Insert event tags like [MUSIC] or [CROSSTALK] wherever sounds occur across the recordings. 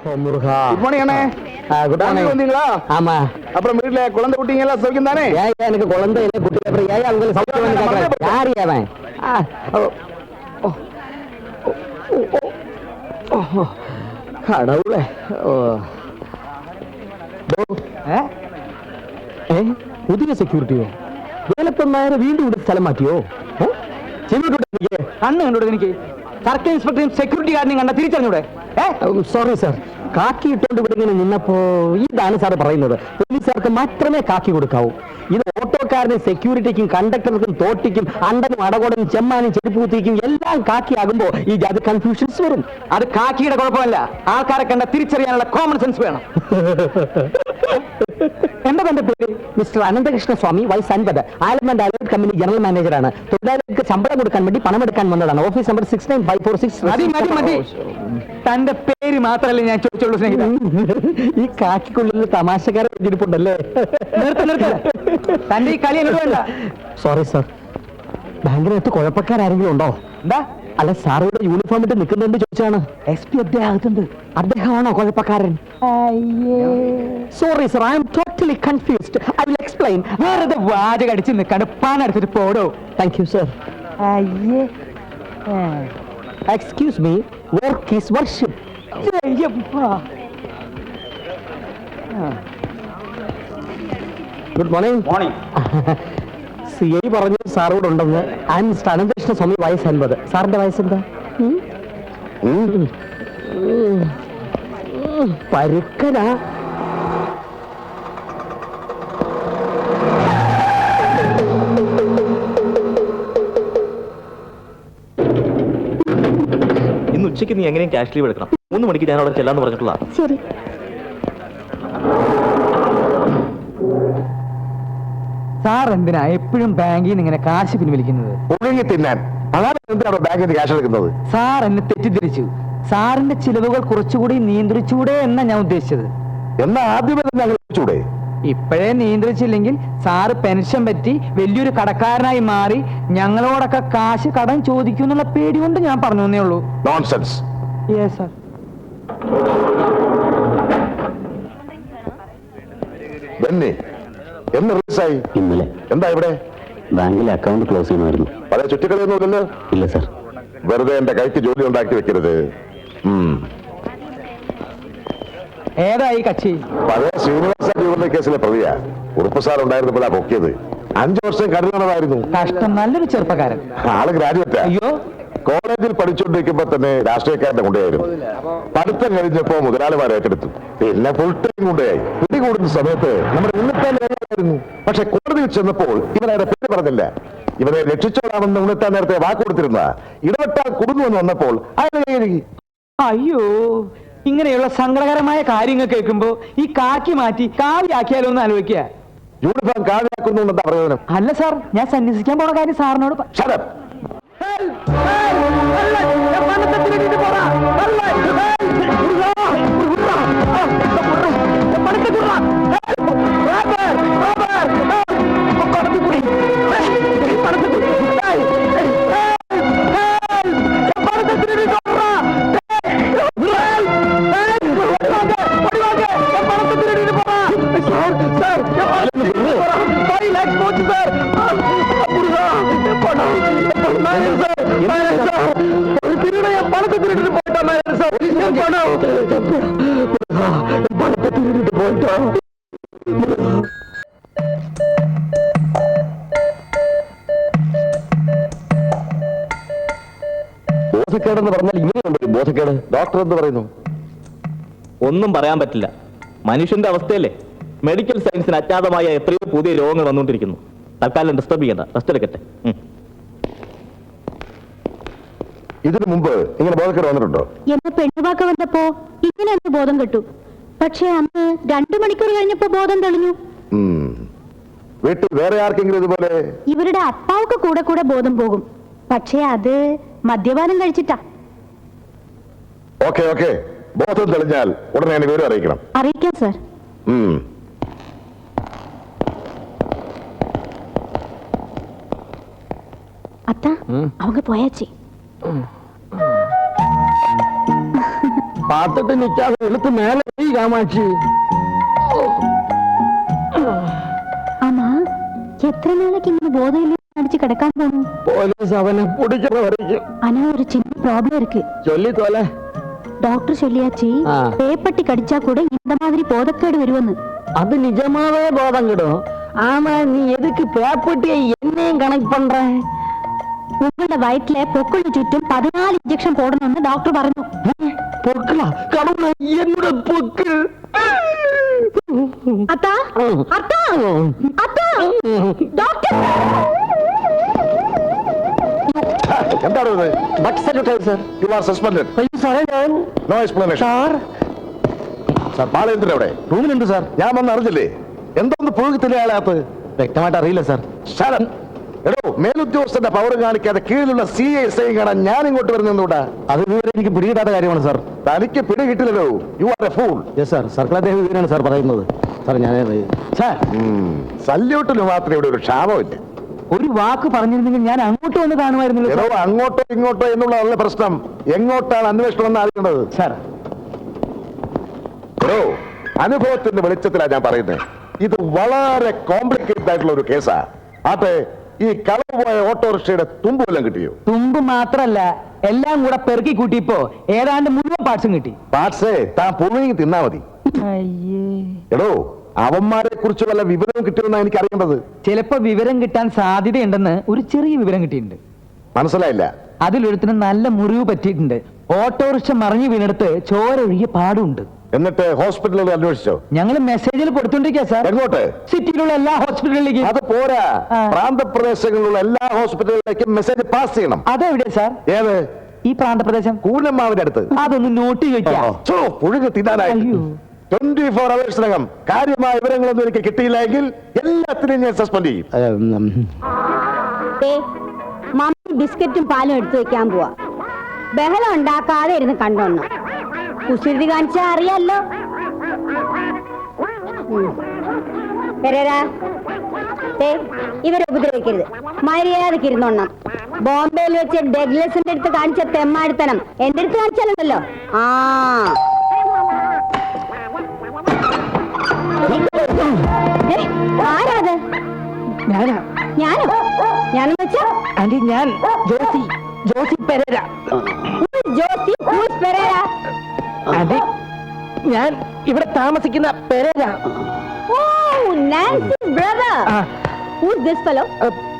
ஓ முருகா good morning அண்ணே ஆ, good morning. வந்தீங்களா ஆமா அப்புறம் வீட்டுல குழந்தை குட்டிங்க எல்லாம் சௌக்கியம் தானே ஏன் எனக்கு குழந்தை இல்லை குட்டி அப்புறம் ஏன் அவங்களுக்கு சௌக்கியம் வந்து கேட்கறேன் யாரு அவன் ஆ, ஓ, ஓ, ஓ, ஓ, ஓ, கடவுளே ஓ ദോ, ഏ? ഏ? പുതിയ സെക്യൂരിറ്റിയോ വേലപ്പന്മാരെ വീണ്ടും ഇവിടെ സ്ഥലം മാറ്റിയോ ഏ? ചെവിട്ടോട്ട് എനിക്ക് കണ്ണ് കണ്ടോട് എനിക്ക് സർക്കിൾ ഇൻസ്പെക്ടറും സെക്യൂരിറ്റി ഗാർഡിനെയും കണ്ട തിരിച്ചറിഞ്ഞൂടെ ഏ സോറി സാർ കാക്കി ഇട്ടുകൊണ്ട് ഇവിടെ ഇങ്ങനെ നിന്നപ്പോ ഇതാണ് സാർ പറയുന്നത്. പോലീസുകാർക്ക് മാത്രമേ കാക്കി കൊടുക്കാവൂ. ഇത് ഓട്ടോക്കാരനെ സെക്യൂരിറ്റിക്കും കണ്ടക്ടർക്കും തോട്ടിക്കും അണ്ടനും അടകോടനും ചെമ്മാനും ചെരുപ്പൂത്തിക്കും എല്ലാം കാക്കിയാകുമ്പോ ഈ ജാതി കൺഫ്യൂഷൻസ് വരും. അത് കാക്കിയുടെ കുഴപ്പമല്ല. ആൾക്കാരെ കണ്ട തിരിച്ചറിയാനുള്ള കോമൺ സെൻസ് വേണം. [LAUGHS] എന്താ തന്റെ പേര്? മിസ്റ്റർ അനന്തകൃഷ്ണ സ്വാമി വൈസ് അൻപത്. ആലമന്റ് അലേർട്ട് കമ്പനി ജനറൽ മാനേജറാണ്. തൊഴിലാളികൾക്ക് ശമ്പളം കൊടുക്കാൻ വേണ്ടി പണമെടുക്കാൻ വന്നതാണ്. Office number six nine five four six മതി മതി മതി. തന്റെ പേര് മാത്രമല്ലേ ഞാൻ ചോദിച്ചുള്ളൂ സ്നേഹിത. ഈ കാക്കിക്കുള്ളിൽ തമാശക്കാരെ വെച്ചിരിപ്പുണ്ടല്ലേ? നിർത്ത് നിർത്ത്. തന്റെ ഈ കളി എന്നോട് വേണ്ട. സോറി സർ ബാങ്കിനകത്ത് കുഴപ്പക്കാരെങ്കിലും ഉണ്ടോ? എന്താ? അല്ല സാറോട് യൂണിഫോം ഇട്ട് നിൽക്കുന്നുണ്ട് ചോദിച്ചാണ് എസ് പി അദ്ദേഹത്തുണ്ട് അദ്ദേഹമാണോ കുഴപ്പക്കാരൻ? Sorry sir I'm totally confused I will explain വേറെ വാചക അടിച്ച് നിൽക്കാണ്ട് പാനെടുത്തിട്ട് പോടോ. Thank you sir excuse me work is worship good morning morning C I പറഞ്ഞു സാറോട് ഉണ്ടെന്ന് ഐ എം മിസ്റ്റർ സ്വാമി വയസ്സ് എൺപത് സാറിന്റെ വയസ്സ് എന്താ പരുക്കനാ. ഇന്ന് ഉച്ചയ്ക്ക് നീ എങ്ങനെയും ക്യാഷ് ലീവ് എടുക്കണം. മൂന്ന് മണിക്ക് ഞാൻ അവിടെ ചെല്ലാന്ന് പറഞ്ഞിട്ടുള്ള ശരി. സാർ എന്തിനാ എപ്പോഴും ബാങ്കിൽ നിന്ന് ഇങ്ങനെ കാശ് പിൻവലിക്കുന്നത്? പുഴുങ്ങി തിന്നാൻ. അതാണ് എന്തിനാണ് ബാങ്കിൽ നിന്ന് ക്യാഷ് എടുക്കുന്നത്? സാർ എന്നെ തെറ്റിദ്ധരിച്ചു. സാറിന്റെ ചിലവുകൾ കുറച്ചുകൂടി നിയന്ത്രിച്ചൂടെ എന്നാ ഞാൻ ഉദ്ദേശിച്ചത്. എന്നാ ആദ്യമേ തന്നെ അങ്ങനെ വെച്ചൂടെ ഇപ്പോഴേ നിയന്ത്രിച്ചില്ലെങ്കിൽ സാറ് പെൻഷൻ പറ്റി വലിയൊരു കടക്കാരനായി മാറി ഞങ്ങളോടൊക്കെ കാശ് കടം ചോദിക്കും എന്നുള്ള പേടി കൊണ്ട് ഞാൻ പറഞ്ഞു തന്നേ ഉള്ളൂ. നോൺസെൻസ് യെസ് സാർ ബെന്നി എന്ന് ഇന്നലെ. എന്താ ഇവിടെ? ബാങ്കിലെ അക്കൗണ്ട് ക്ലോസ് ചെയ്യണമായിരുന്നു പല ചുറ്റിക്കളിയൊന്നുമില്ലല്ലോ ഇല്ല സർ വെറുതെ എന്റെ കൈക്ക് ജോലി ഉണ്ടാക്കി വെക്കരുത്. ഉം. ഏതായി കച്ചി പഴയ ശ്രീനിവാസ ജീവന കേസിലെ പ്രതിയാ. ഉറുപ്പ് സാർ ഉണ്ടായിരുന്നപ്പോഴാ പൊക്കിയത്. അഞ്ചു വർഷം കഠിനമായിരുന്നു. കഷ്ടം നല്ലൊരു ചെറുപ്പക്കാരൻ. ആൾ ഗ്രാജുവേറ്റ്. അയ്യോ. കോളേജിൽ പഠിച്ചുകൊണ്ടിരിക്കുമ്പോ തന്നെ രാഷ്ട്രീയക്കാരന്റെ കൊണ്ടുപോയായിരുന്നു പഠിത്തം കഴിഞ്ഞപ്പോ മുതലാളിമാർ ഏറ്റെടുത്തു. പിന്നെ ഫുൾ ടൈം കൊണ്ടുപോയി പിടികൂടുന്ന സമയത്ത് നമ്മുടെ ഉണ്ണിത്താൻ നേതാവായിരുന്നു പക്ഷെ കോടതിയിൽ ചെന്നപ്പോൾ ഇവനയുടെ പേര് പറഞ്ഞില്ല. ഇവരെ രക്ഷിച്ചോളാമെന്ന് ഉണ്ണിത്താൻ നേരത്തെ വാക്ക് കൊടുത്തിരുന്ന. ഇടപെട്ടാൽ കുടുങ്ങുമെന്ന് വന്നപ്പോൾ അയാൾ അയ്യോ ഇങ്ങനെയുള്ള സങ്കടകരമായ കാര്യങ്ങൾ കേൾക്കുമ്പോ ഈ കാക്കി മാറ്റി കാവിയാക്കിയാലോ എന്ന് ആലോചിക്കുക. യൂണിഫോം കാവ്യാക്കുന്നു എന്താ പ്രയോജനം? അല്ല സാർ ഞാൻ സന്യസിക്കാൻ പോണ കാര്യം സാറിനോട് പറഞ്ഞാൽ ബോധക്കേട്. ഡോക്ടർ എന്ന് പറയുന്നു? ഒന്നും പറയാൻ പറ്റില്ല. മനുഷ്യന്റെ അവസ്ഥയല്ലേ? മെഡിക്കൽ സയൻസിന് അജ്ഞാതമായ എത്രയോ പുതിയ രോഗങ്ങൾ വന്നുകൊണ്ടിരിക്കുന്നു. തൽക്കാലം ഡിസ്റ്റർബ് ചെയ്യണ്ട. റെസ്റ്റ് എടുക്കട്ടെ. ഇതിനു മുമ്പ് ഇങ്ങനെ ബോധക്കേട് വന്നിട്ടുണ്ടോ എന്നെ പെണ്ണുവാക്ക വന്നപ്പോ ഇങ്ങനെ എന്റെ ബോധം കെട്ടു പക്ഷെ അന്ന് രണ്ടു മണിക്കൂർ കഴിഞ്ഞപ്പോ ബോധം തെളിഞ്ഞു ഉം. വീട്ടിൽ വേറെ ആർക്കെങ്കിലും ഇതുപോലെ ഇവരുടെ അപ്പാവൊക്കെ കൂടെ കൂടെ ബോധം പോകും പക്ഷെ അത് മദ്യപാനം കഴിച്ചിട്ടാ ഓക്കെ ഓക്കെ ബോധം തെളിഞ്ഞാൽ ഉടനെ എന്നെ വിവരം അറിയിക്കണം അറിയിക്കാം സർ ഉം. அத்தா அவங்க போயாச்சு പാത്തിട്ട് നിൽക്കാതെ എടുത്ത് മേലെ കാമാക്ഷി അമ്മാ എത്ര നാളേക്ക് ഇങ്ങനെ ബോധമില്ല അടിച്ച് കിടക്കാൻ പോണു പോലീസ് അവനെ പിടിച്ചവരേക്കും അനാ ഒരു ചിന്ന പ്രോബ്ലം இருக்கு சொல்லி தோல டாக்டர் சொல்லியாச்சு பேப்பட்டி கடிச்சா கூட இந்த மாதிரி போதக்கேடு வருவன்னு அது நிஜமாவே போதம் கிடும் ஆனா நீ எதுக்கு பேப்பட்டியை என்னையும் கனெக்ட் பண்ற ഉമ്മയുടെ വയറ്റിലെ പൊക്കിളിന് ചുറ്റും പതിനാല് ഇഞ്ചക്ഷൻ പോടണമെന്ന് ഡോക്ടർ പറഞ്ഞു. അത്താ അത്താ അത്താ. ഡോക്ടർ എന്താണ് ഇത്? But sir you are suspended അയ്യോ സാറേ ഞാൻ no explanation sir sir Balendran എവിടെ റൂമിലുണ്ട് സാർ ഞാൻ വന്ന് അറിഞ്ഞില്ലേ? എന്തോന്ന് പോയി തെളിയാളാത്ത വ്യക്തമായിട്ട് അറിയില്ല സാർ സാർ എടോ മേലുദ്യോഗസ്ഥന്റെ പവർ കാണിക്കാതെ കീഴിലുള്ള സി എസ് ഐ കാണാൻ ഞാൻ ഇങ്ങോട്ട് വരുന്നൂടാ അത് വിവരം എനിക്ക് പിടികിട്ടാത്ത കാര്യമാണ് സാർ. തനിക്ക് പിടി കിട്ടില്ലല്ലോ you are a fool yes sir സർക്കാർ അദ്ദേഹം വിവരമാണ് സാർ പറയുന്നത്. സാർ ഞാൻ സാർ. സല്യൂട്ടിന് മാത്രമേ ഇവിടെ ഒരു ക്ഷാമമില്ല. ഒരു വാക്ക് പറഞ്ഞിരുന്നെങ്കിൽ ഞാൻ അങ്ങോട്ട് വന്ന് കാണുമായിരുന്നു അങ്ങോട്ടോ ഇങ്ങോട്ടോ എന്നുള്ളതല്ല പ്രശ്നം. എങ്ങോട്ടാണ് അന്വേഷണം എന്ന് അറിയേണ്ടത്? സാർ. അനുഭവത്തിന്റെ വെളിച്ചത്തിലാണ് ഞാൻ പറയുന്നത്. ഇത് വളരെ കോംപ്ലിക്കേറ്റഡ് ആയിട്ടുള്ള ഒരു കേസാ. ആട്ടെ ഈ കളവ് പോയ ഓട്ടോറിക്ഷയുടെ തുമ്പ് വല്ലതും കിട്ടിയോ? തുമ്പ് മാത്രല്ല എല്ലാം കൂടെ പെറുക്കി കൂട്ടിയപ്പോ ഏതാണ്ട് മുഴുവൻ പാർട്സും കിട്ടി. പാർട്സേ താൻ പുഴുങ്ങി തിന്നാ മതി. അയ്യേ. എടോ അവന്മാരെ കുറിച്ച് വിവരം വിവരവും എനിക്ക് അറിയേണ്ടത് ചിലപ്പോ വിവരം കിട്ടാൻ സാധ്യതയുണ്ടെന്ന് ഒരു ചെറിയ വിവരം കിട്ടിയിട്ടുണ്ട്. മനസ്സിലായില്ല. അതിലൊരുത്തിന് നല്ല മുറിവ് പറ്റിയിട്ടുണ്ട്. ഓട്ടോറിക്ഷ മറിഞ്ഞു വീണെടുത്ത് ചോര ഒഴുകിയ പാടുണ്ട്. എന്നിട്ട് ഹോസ്പിറ്റലിൽ അന്വേഷിച്ചോ. ഞങ്ങൾ മെസ്സേജിൽ കൊടുത്തോണ്ടിരിക്കുക സാർ. എങ്ങോട്ട്? സിറ്റിയിലുള്ള എല്ലാ ഹോസ്പിറ്റലിലേക്കും. അത് പോരാ. പ്രാന്തപ്രദേശങ്ങളിലുള്ള എല്ലാ ഹോസ്പിറ്റലുകളിലേക്കും മെസ്സേജ് പാസ് ചെയ്യണം. അതെവിടെ സാർ? ഏത്? ഈ പ്രാന്തപ്രദേശം. കൂനമ്മാവിന്റെ അടുത്ത്. അതൊന്ന് നോട്ട് ചോദിക്കാം. പുഴുക പുഴുങ്ങി തിന്നാനായി. ട്വന്റി ഫോർ അവേഴ്സിനകം കാര്യമായ വിവരങ്ങളൊന്നും എനിക്ക് കിട്ടിയില്ലെങ്കിൽ എല്ലാത്തിനെയും ഞാൻ സസ്പെൻഡ് ചെയ്യും. മമ്മി ബിസ്ക്കറ്റും പാലും എടുത്തു വെക്കാൻ പോവാ. ബഹളം ഉണ്ടാക്കാതെ ഇരുന്ന് കണ്ടോണം കുസൃതി കാണിച്ച അറിയാലോ. പെരേരാ, ഇവരെ ഉപദ്രവിക്കരുത്. മര്യാദയ്ക്ക് ഇരുന്നോണം ബോംബെയിൽ വെച്ച് ഡെഗ്ലസിന്റെ അടുത്ത് കാണിച്ച തെമ്മാടിത്തനം. എന്റെ അടുത്ത് കാണിച്ചാലുണ്ടല്ലോ. ആ. ആരാത്? ഞാനാ. ഞാനോ? ഞാനെന്ന് വെച്ചാ? ആന്റി ഞാൻ ജോസി. ജോസി പെരേര. ജോസി പെരേര. ആന്റി ഞാൻ ഇവിടെ താമസിക്കുന്ന പെരേര.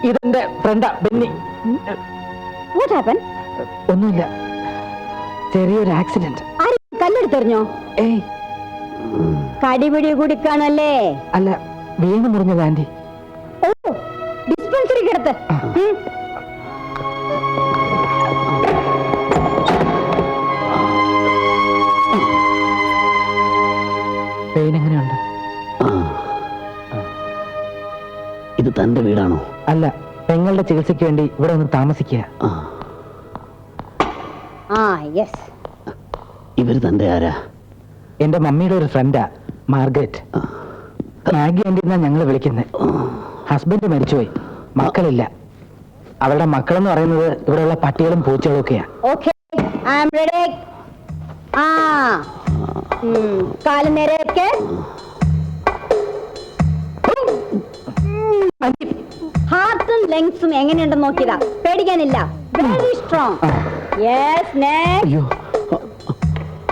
ഇതെന്റെ ഫ്രണ്ടാ ബെന്നി. വാട്ട് ഹാപ്പൻ ഒന്നുമില്ല. ചെറിയൊരു ആക്സിഡന്റ് കല്ലെടുത്തെറിഞ്ഞോ? ഏയ്. കടിപിടി കുടിക്കാണല്ലേ? അല്ല വീണ് മുറിഞ്ഞത് ആന്റി. ഓ ഡിസ്പെൻസറി കിടത്ത് ഇത് തന്റെ വീടാണോ? അല്ല പെങ്ങളുടെ ചികിത്സയ്ക്ക് വേണ്ടി ഇവിടെ ഒന്ന് താമസിക്കുക. ആ. ആ യെസ് ഇവർ തന്റെ ആരാ? എന്റെ മമ്മിയുടെ ഒരു ഫ്രണ്ടാ മാർഗരറ്റ്. മാഗി ആന്റി എന്നാ ഞങ്ങൾ വിളിക്കുന്നത് ഹസ്ബൻഡ് മരിച്ചുപോയി. മക്കളില്ല. അവരുടെ മക്കളെന്ന് പറയുന്നത് ഇവിടെയുള്ള പട്ടികളും പൂച്ചകളും ഒക്കെയാ. Okay I am. റെഡി ആ. ഉം. കാൽ നേരെ ഹാർട്ടും ലെങ്സും എങ്ങനെയുണ്ടെന്ന് നോക്കിയതാ. പേടിക്കാനില്ല. വെരി സ്ട്രോങ് യെസ്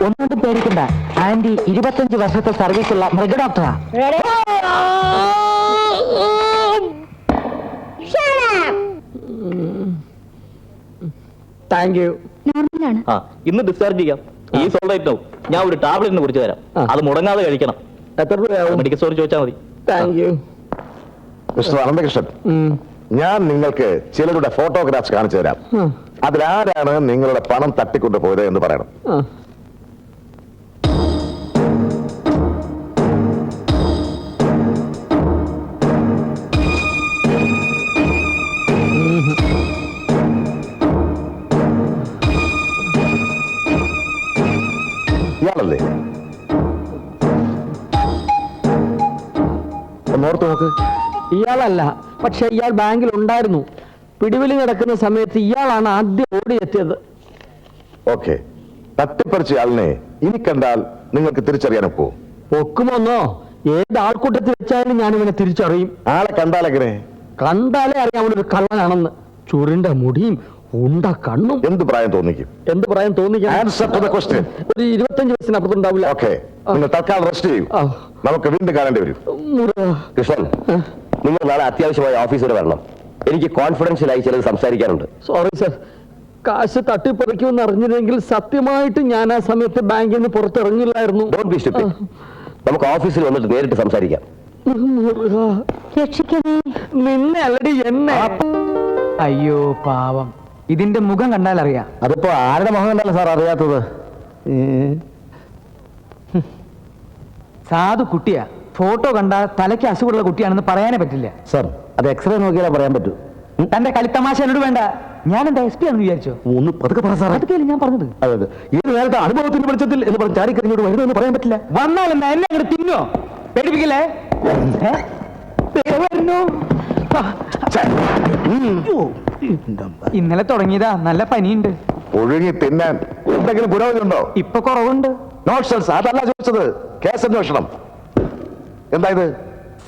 ഒന്നുകൊണ്ടും പേടിക്കണ്ട. ആന്റി ഇരുപത്തഞ്ച് വർഷത്തെ സർവീസുള്ള മൃഗ ഡോക്ടറാ! താങ്ക് യു നോർമലാണ് ആ ഇന്ന് ഡിസ്ചാർജ് ചെയ്യാം. ഈ സോൾഡായിട്ട് ഞാൻ ഒരു ടാബ്ലറ്റിന് കുറിച്ച് തരാം. അത് മുടങ്ങാതെ കഴിക്കണം. എത്ര രൂപയാവും? മെഡിക്കൽ സ്റ്റോർ ചോദിച്ചാൽ മതി. താങ്ക് യു മിസ്റ്റർ അനന്തകൃഷ്ണൻ ഞാൻ നിങ്ങൾക്ക് ചിലരുടെ ഫോട്ടോഗ്രാഫ്സ് കാണിച്ചു തരാം. അതിലാരാണ് നിങ്ങളുടെ പണം തട്ടിക്കൊണ്ടു പോയത് എന്ന് പറയണം. ഇയാളല്ല പക്ഷെ ഇയാൾ ബാങ്കിൽ ഉണ്ടായിരുന്നു. പിടിവിലി നടക്കുന്ന സമയത്ത് ഇയാളാണ് ആദ്യം ഓടിയെത്തിയത്. ഓക്കെ. തട്ടിപ്പറിച്ച ആളിനെ ഇനി കണ്ടാൽ നിങ്ങൾക്ക് തിരിച്ചറിയാനൊക്കോ ഒക്കുമോന്നോ ഏത് ആൾക്കൂട്ടത്തിൽ വെച്ചാലും ഞാൻ ഇവനെ തിരിച്ചറിയും. ആളെ കണ്ടാലെങ്ങനെ കണ്ടാലേ അറിയാം അവനൊരു കള്ളനാണെന്ന്. ചുരുണ്ട മുടിയും ഉണ്ട കണ്ണും. എന്ത് പ്രായം തോന്നിക്കും? എന്ത് പ്രായം ആൻസർ ടു ദ ക്വസ്റ്റ്യൻ ഒരു ഇരുപത്തഞ്ച് വയസ്സിനപ്പുറത്തുണ്ടാവില്ല ഓക്കെ നിങ്ങൾ തൽക്കാലം റെസ്റ്റ് ചെയ്യും. നമുക്ക് വീണ്ടും കാണേണ്ടി വരും. കൃഷ്ണൻ നിങ്ങൾ നാളെ അത്യാവശ്യമായി ഓഫീസ് വരെ വരണം. എനിക്ക് കോൺഫിഡൻഷ്യലായി ചിലത് സംസാരിക്കാനുണ്ട്. സോറി സർ കാശ് തട്ടിപ്പറിക്കുമെന്ന് അറിഞ്ഞിരുന്നെങ്കിൽ സത്യമായിട്ട് ഞാൻ ആ സമയത്ത് ബാങ്കിൽ നിന്ന് പുറത്തിറങ്ങില്ലായിരുന്നു. ഡോണ്ട് ബി സ്റ്റുപ്പിഡ് നമുക്ക് ഓഫീസിൽ വന്നിട്ട് നേരിട്ട് സംസാരിക്കാം. രക്ഷിക്കണേ. നിന്നെ അല്ലടി എന്നെ. അയ്യോ പാവം. ഇതിന്റെ മുഖം കണ്ടാൽ അറിയാം. അതിപ്പോ ആരുടെ മുഖം കണ്ടാലും സാർ അറിയാത്തത്? സാധു കുട്ടിയാ. ഫോട്ടോ കണ്ടാൽ തലയ്ക്ക് അസുഖമുള്ള കുട്ടിയാണെന്ന് പറയാനേ പറ്റില്ല. സാർ അത് എക്സ്റേ നോക്കിയാലേ പറയാൻ പറ്റൂ. തന്റെ കളിത്തമാശ എന്നോട് വേണ്ട. ഞാൻ എന്താ എസ് പി ആണെന്ന് വിചാരിച്ചോ? ഒന്ന് പതുക്കെ പറ സാർ അതൊക്കെയല്ലേ ഞാൻ പറഞ്ഞത്? അതെ അതെ. ഏത് നേരത്തെ അനുഭവത്തിന്റെ വെളിച്ചത്തിൽ എന്ന് പറഞ്ഞ് ചാടിക്കരിഞ്ഞോട് എന്ന് പറയാൻ പറ്റില്ല. വന്നാൽ എന്നാ എന്നെ അങ്ങോട്ട് തിന്നോ? പേടിപ്പിക്കല്ലേ? ഏ? ദേ വരുന്നു. ആ, ഇന്നലെ തുടങ്ങിയതാ നല്ല പനിയുണ്ട്. ഒഴുകി തിന്നാൻ എന്തെങ്കിലും പുരോഗതി ഉണ്ടോ ഇപ്പൊ കുറവുണ്ട്. നോട്ട്സൽസ് അതല്ല ചോദിച്ചത്. കേസ് അന്വേഷണം. എന്താ ഇത്?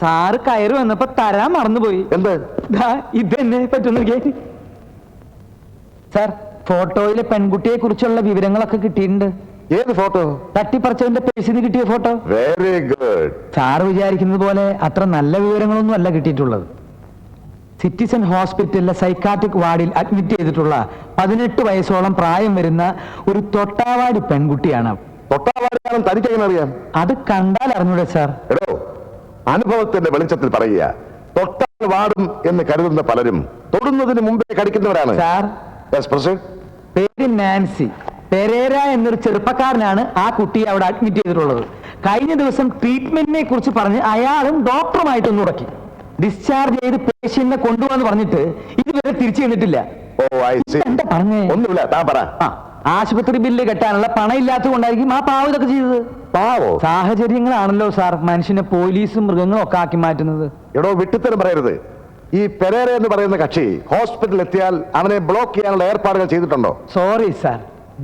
സാറ് കയറി വന്നപ്പോ തരാൻ മറന്നുപോയി. എന്ത്? ദാ, ഇതെന്നെ പറ്റുന്നു സാർ ഫോട്ടോയിലെ പെൺകുട്ടിയെ കുറിച്ചുള്ള വിവരങ്ങളൊക്കെ കിട്ടിയിട്ടുണ്ട്. ഏത് ഫോട്ടോ? തട്ടിപ്പറിച്ചവന്റെ പേഴ്സിൽ കിട്ടിയ ഫോട്ടോ. വെരി ഗുഡ് സാർ വിചാരിക്കുന്നത് പോലെ അത്ര നല്ല വിവരങ്ങളൊന്നും അല്ല കിട്ടിയിട്ടുള്ളത്. സിറ്റിസൺ ഹോസ്പിറ്റലിലെ സൈക്കാട്രിക് വാർഡിൽ അഡ്മിറ്റ് ചെയ്തിട്ടുള്ള പതിനെട്ട് വയസ്സോളം പ്രായം വരുന്ന ഒരു തൊട്ടാവാടി പെൺകുട്ടിയാണ്. തൊട്ടാവാടിയാണെന്ന് അറിയാം? അത് കണ്ടാൽ അറിഞ്ഞൂടെ സാർ? എടോ അനുഭവത്തിന്റെ വെളിച്ചത്തിൽ പറയുക. തൊട്ടാൽ വാടും എന്ന് കരുതുന്ന പലരും തൊടുന്നതിന് മുമ്പേ കടിക്കുന്നവരാണ്. Sir Yes, proceed. പേര് നാൻസി. പെരേര എന്നൊരു ചെറുപ്പക്കാരനാണ് ആ കുട്ടിയെ അവിടെ അഡ്മിറ്റ് ചെയ്തിട്ടുള്ളത്. കഴിഞ്ഞ ദിവസം ട്രീറ്റ്മെന്റിനെ കുറിച്ച് പറഞ്ഞ് അയാളും ഡോക്ടറുമായിട്ടൊന്നു ഉടക്കി ഡിസ്ചാർജ് ചെയ്ത് പേഷ്യന്റിനെ കൊണ്ടുപോകാന്ന് പറഞ്ഞിട്ട് ഇതുവരെ തിരിച്ചു ചെന്നിട്ടില്ല. ഓ ഐ സി എന്താ പറഞ്ഞേ? ഒന്നുമില്ല താൻ പറ. ആ ആശുപത്രി ബില്ല് കെട്ടാനുള്ള പണം ഇല്ലാത്തത് കൊണ്ടായിരിക്കും ആ പാവം ഇതൊക്കെ ചെയ്തത്. പാവോ? സാഹചര്യങ്ങളാണല്ലോ സാർ മനുഷ്യനെ പോലീസും മൃഗങ്ങളും ഒക്കെ ആക്കി മാറ്റുന്നത്. എടോ വിട്ടിത്തരം പറയരുത്. ഈ പെരേര എന്ന് പറയുന്ന കക്ഷി ഹോസ്പിറ്റലിൽ എത്തിയാൽ അവനെ ബ്ലോക്ക് ചെയ്യാനുള്ള ഏർപ്പാടുകൾ ചെയ്തിട്ടുണ്ടോ? സോറി സാർ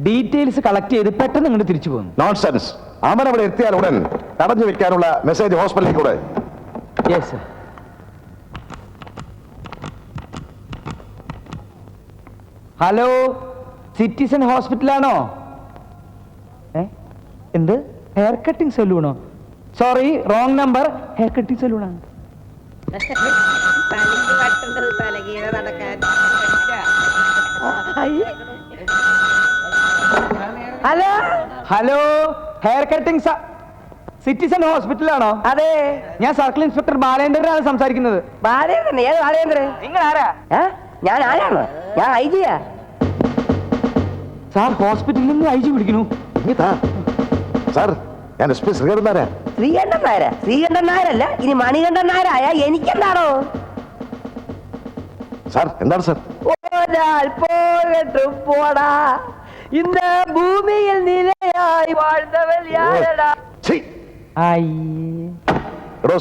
ഡീറ്റെയിൽസ് കളക്ട് ചെയ്ത് പെട്ടെന്ന് ഇങ്ങോട്ട് തിരിച്ചു പോകുന്നു നോൺസെൻസ് അവൻ അവിടെ എത്തിയാൽ ഉടൻ തടഞ്ഞു വെക്കാനുള്ള മെസ്സേജ് ഹോസ്പിറ്റലിൽ കൂടെ. യെസ് സർ ഹലോ സിറ്റിസൺ ഹോസ്പിറ്റലാണോ ഏ? എന്ത്? Hair cutting സലൂണോ sorry wrong number hair cutting സലൂണാണ് hello hello hair cutting citizen ഹോസ്പിറ്റലാണോ അതെ. ഞാൻ സർക്കിൾ ഇൻസ്പെക്ടർ ബാലേന്ദ്രനാണ് സംസാരിക്കുന്നത്. ബാലേന്ദ്രൻ ഏത് ബാലേന്ദ്രൻ? നിങ്ങൾ ആരാ ഏ? ഞാൻ ആരാണ്? ഞാൻ ഐ ജിയാ. സാർ ഹോസ്പിറ്റലിൽ നിന്ന് ഐ ജി വിളിക്കുന്നു. ഞാൻ ഇനി മണികണ്ഠൻ പോടാ. നിലയായി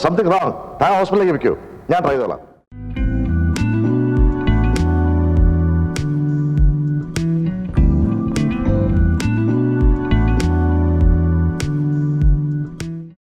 സംതിങ് ഹോസ്പിറ്റലിലേക്ക് വെക്കൂ ഞാൻ ട്രൈ ചെയ്തോളാം.